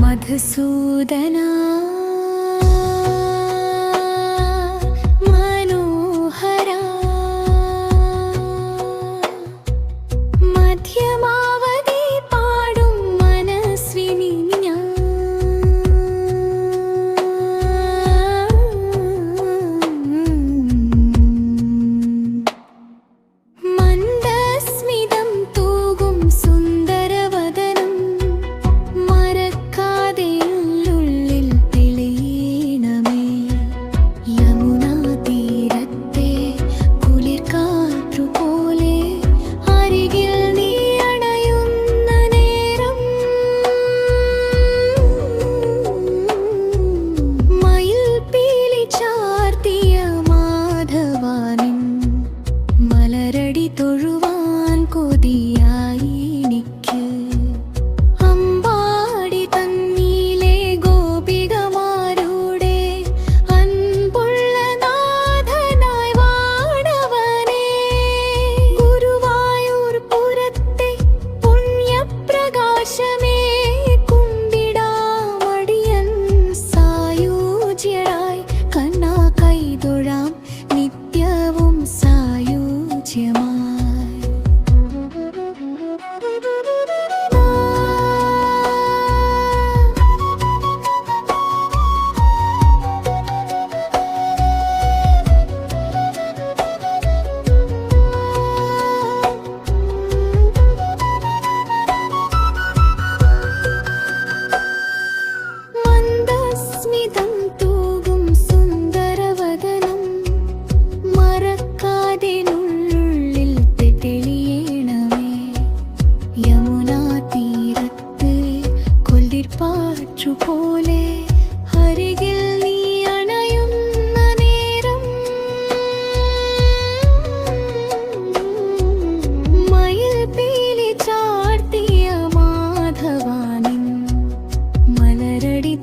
മധുസൂദനാ സുന്ദരവദനം. മറക്കാതെ ഉള്ളിൽ യമുനാ പോലെ നീ അണയുന്ന നേരം. മയിൽ മലരടി